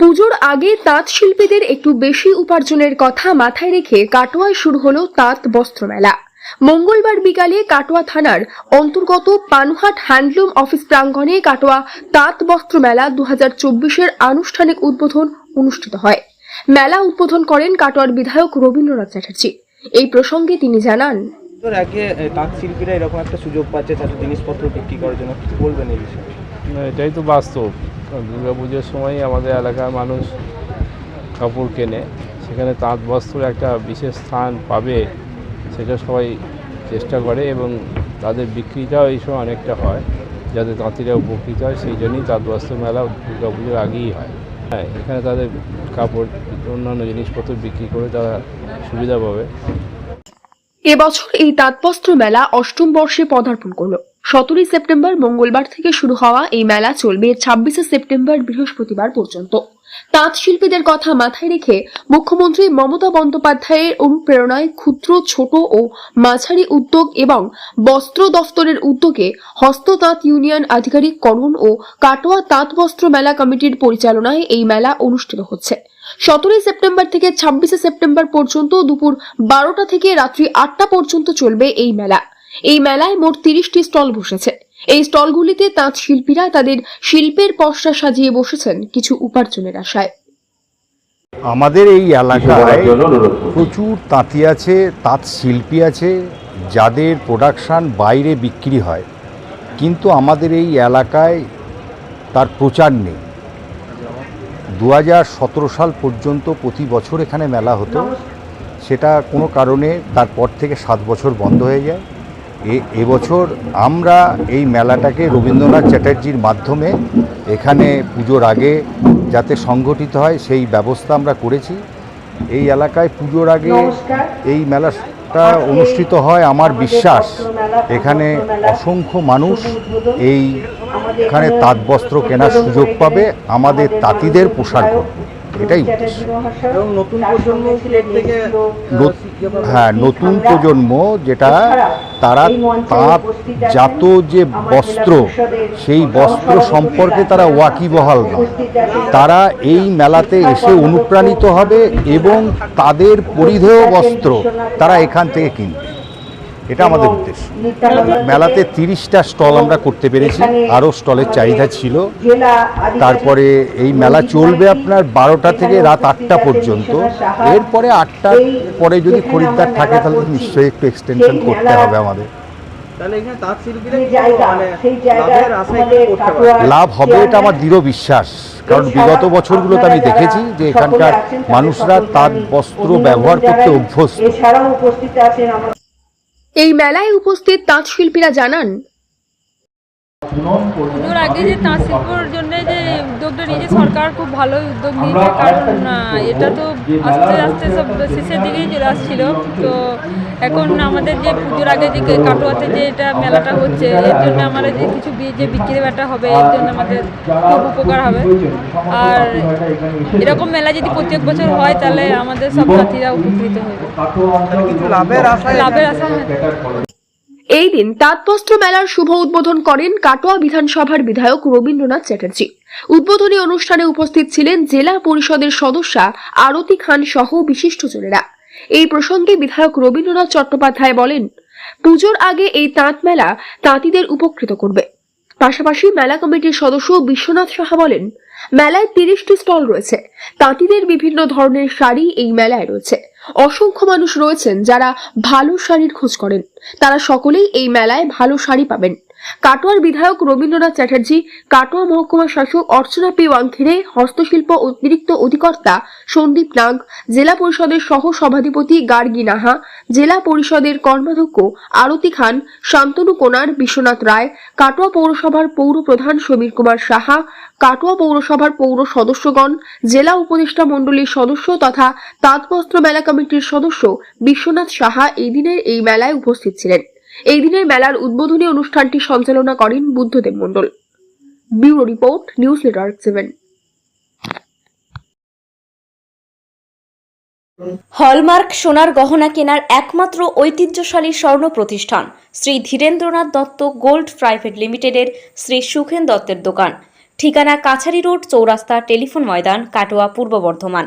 পুজোর আগে তাঁত শিল্পীদের একটু বেশি উপার্জনের কথা মাথায় রেখে কাটোয়ায় শুরু হলো তাঁত বস্ত্র মেলা। মঙ্গলবার বিকালে কাটোয়া থানার অন্তর্গত পানুহাট হ্যান্ডলুম অফিস প্রাঙ্গণে কাটোয়া তাঁত বস্ত্র মেলা দু হাজার আনুষ্ঠানিক উদ্বোধন অনুষ্ঠিত হয়। মেলা উদ্বোধন করেন কাটোয়ার বিধায়ক রবীন্দ্রনাথ চ্যাটার্জি। এই প্রসঙ্গে তিনি জানান তাঁত শিল্পীরা এরকম একটা সুযোগ পাচ্ছে তাদের জিনিসপত্র বিক্রি করার জন্য। বলবেন এই বিষয়ে? এটাই তো বাস্তব। দুর্গা পুজোর সময় আমাদের এলাকার মানুষ কাপড় কেনে, সেখানে তাঁত বস্ত্র একটা বিশেষ স্থান পাবে, সেটা সবাই চেষ্টা করে এবং তাদের বিক্রিটাও এই সময় অনেকটা হয়, যাতে তাঁতিরা উপকৃত হয়, সেই জন্যই তাঁত বস্ত্র মেলা দুর্গা পুজোর আগেই হয়। হ্যাঁ এখানে তাদের কাপড়, অন্যান্য জিনিসপত্র বিক্রি করে তারা সুবিধা পাবে। এবছর এই তাঁতবস্ত্র মেলা অষ্টম বর্ষে পদার্পণ করল। সতেরোই সেপ্টেম্বর মঙ্গলবার থেকে শুরু হওয়া এই মেলা চলবে ছাব্বিশে সেপ্টেম্বর বৃহস্পতিবার পর্যন্ত। তাঁত শিল্পীদের কথা মাথায় রেখে মুখ্যমন্ত্রী মমতা বন্দ্যোপাধ্যায়ের অনুপ্রেরণায় ক্ষুদ্র, ছোট ও মাঝারি উদ্যোগ এবং বস্ত্র দফতরের উদ্যোগে হস্ত তাঁত ইউনিয়ন আধিকারিক করণ ও কাটোয়া তাঁত বস্ত্র মেলা কমিটির পরিচালনায় এই মেলা অনুষ্ঠিত হচ্ছে। সতেরোই সেপ্টেম্বর থেকে ছাব্বিশে সেপ্টেম্বর পর্যন্ত দুপুর বারোটা থেকে রাত্রি আটটা পর্যন্ত চলবে এই মেলা। এই মেলায় মোট তিরিশটি স্টল বসেছে। এই স্টলগুলিতে তাঁত শিল্পীরা তাদের শিল্পের পসরা সাজিয়ে বসেছেন কিছু উপার্জনের আশায়। আমাদের এই এলাকায় প্রচুর তাঁতি আছে তাঁত শিল্পী আছে যাদের প্রোডাকশান বাইরে বিক্রি হয়। কিন্তু আমাদের এই এলাকায় তার প্রচার নেই। দু হাজার সতেরো সাল পর্যন্ত প্রতি বছর এখানে মেলা হতো। সেটা কোনো কারণে তারপর থেকে সাত বছর বন্ধ হয়ে যায়। এবছর আমরা এই মেলাটাকে রবীন্দ্রনাথ চ্যাটার্জির মাধ্যমে এখানে পুজোর আগে যাতে সংগঠিত হয় সেই ব্যবস্থা আমরা করেছি। এই এলাকায় পুজোর আগে এই মেলাটা অনুষ্ঠিত হয় আমার বিশ্বাস। এখানে অসংখ্য মানুষ এই এখানে তাঁত বস্ত্র কেনার সুযোগ পাবে। আমাদের তাঁতিদের পোশাক করবে এটাই হ্যাঁ নতুন প্রজন্ম যেটা তারা তাঁত জাত যে বস্ত্র সেই বস্ত্র সম্পর্কে তারা ওয়াকিবহাল নয় তারা এই মেলাতে এসে অনুপ্রাণিত হবে এবং তাদের পরিধেয় বস্ত্র তারা এখান থেকে কিনবে। এটা আমাদের উদ্দেশ্য। মেলাতে তিরিশটা স্টল আমরা করতে পেরেছি। আরও স্টলের চাহিদা ছিল। তারপরে এই মেলা চলবে আপনার বারোটা থেকে রাত আটটা পর্যন্ত। এরপরে আটটার পরে যদি খরিদ্দার থাকে তাহলে নিশ্চয়ই একটু এক্সটেনশন করতে হবে আমাদের। মানে লাভ হবে এটা আমার দৃঢ় বিশ্বাস। কারণ বিগত বছরগুলোতে আমি দেখেছি যে এখানকার মানুষরা তাঁত বস্ত্র ব্যবহার করতে অভ্যস্ত এছাড়াও উপস্থিত আছেন আমার এই মেলায় উপস্থিত তাঁত শিল্পীরা জানান পুজোর আগে যে তাঁত শিল্পর জন্য যে উদ্যোগটা নিয়েছে সরকার খুব ভালোই উদ্যোগ নিয়েছে কারণ এটা তো আস্তে আস্তে সব শেষের দিকেই চলে আসছিল। তো এখন আমাদের যে পুজোর আগে যে কাটোয়াতে যে এটা মেলাটা হচ্ছে এর জন্য আমাদের যে কিছু যে বিক্রি বাটা হবে এর জন্য আমাদের খুব উপকার হবে। আর এরকম মেলা যদি প্রত্যেক বছর হয় তাহলে আমাদের সব সাথীরা উপকৃত হবে। লাভের লাভের আশা হয় এই দিন তাঁতবস্ত্র মেলার শুভ উদ্বোধন করেন কাটোয়া বিধানসভার বিধায়ক রবীন্দ্রনাথ চ্যাটার্জি। উদ্বোধনী অনুষ্ঠানে উপস্থিত ছিলেন জেলা পরিষদের সদস্যা আরতি খান সহ বিশিষ্টজনেরা এই প্রসঙ্গে বিধায়ক রবীন্দ্রনাথ চট্টোপাধ্যায় বলেন, পুজোর আগে এই তাঁত মেলা তাঁতিদের উপকৃত করবে। পাশাপাশি মেলা কমিটির সদস্য বিশ্বনাথ সাহা বলেন, মেলায় তিরিশটি স্টল রয়েছে। তাঁতিদের বিভিন্ন ধরনের শাড়ি এই মেলায় রয়েছে। অসংখ্য মানুষ রয়েছেন যারা ভালো শাড়ির খোঁজ করেন। তারা সকলেই এই মেলায় ভালো শাড়ি পাবেন। কাটোয়ার বিধায়ক রবীন্দ্রনাথ চ্যাটার্জি, কাটোয়া মহকুমা শাসক অর্চনা পি ওয়াংখিরে, হস্তশিল্প অতিরিক্ত অধিকর্তা সন্দীপ নাগ, জেলা পরিষদের সহ সভাধিপতি গার্গী নাহা, জেলা পরিষদের কর্মাধ্যক্ষ আরতি খান, শান্তনু কোনার বিশ্বনাথ রায়, কাটোয়া পৌরসভার পৌর প্রধান সমীর কুমার সাহা, কাটোয়া পৌরসভার পৌর সদস্যগণ, জেলা উপদেষ্টা মণ্ডলীর সদস্য তথা তাঁতবস্ত্র মেলা কমিটির সদস্য বিশ্বনাথ সাহা এই দিনের এই মেলায় উপস্থিত ছিলেন। এই দিনের মেলার উদ্বোধনী অনুষ্ঠানটি সঞ্চালনা করেন Buddhadeb Mondal. Bureau report, news network seven. Hallmark সোনার গহনা কেনার একমাত্র ঐতিহ্যশালী স্বর্ণ প্রতিষ্ঠান শ্রী ধীরেন্দ্রনাথ দত্ত গোল্ড প্রাইভেট লিমিটেডের শ্রী সুখেন দত্তের দোকান। ঠিকানা কাছারি রোড চৌরাস্তা টেলিফোন ময়দান, কাটোয়া, পূর্ব বর্ধমান।